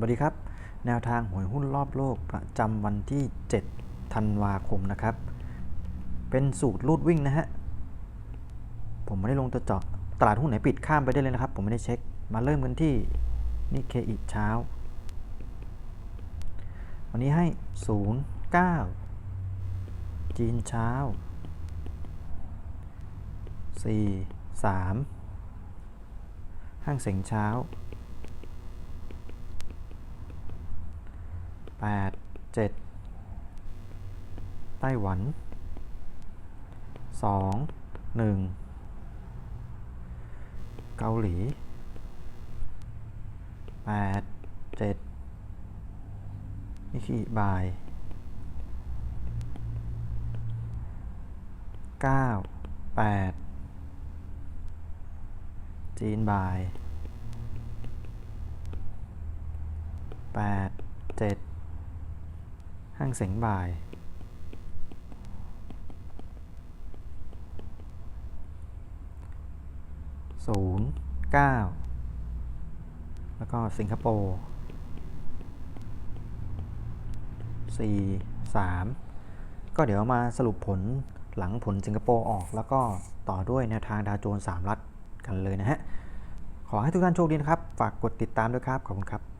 วัสดีครับ แนวทางหวยหุ้นรอบโลกประจำวันที่ 7 ธันวาคมนะครับ เป็นสูตรรูดวิ่งนะฮะ ผมไม่ได้ลงตัวเจาะตลาดหุ้นไหนปิดข้ามไปได้เลยนะครับ ผมไม่ได้เช็ค มาเริ่มกันที่นิเคอิเช้า วันนี้ให้ 0 9 จีนเช้า 4 3 ห้างเสงเช้า 8 7 ไต้หวัน 2 1 เกาหลี 8 7 นิคิบาย 9 8 จีนบาย 8 7 ห้างเสงบ่าย ศูนย์เก้าแล้วก็สิงคโปร์สี่สามก็เดี๋ยวมาสรุปผลหลังผลสิงคโปร์ออกแล้วก็ต่อด้วยแนวทางดาวโจนส์สามรัฐกันเลยนะฮะ ขอให้ทุกท่านโชคดีนะครับ ฝากกดติดตามด้วยครับ ขอบคุณครับ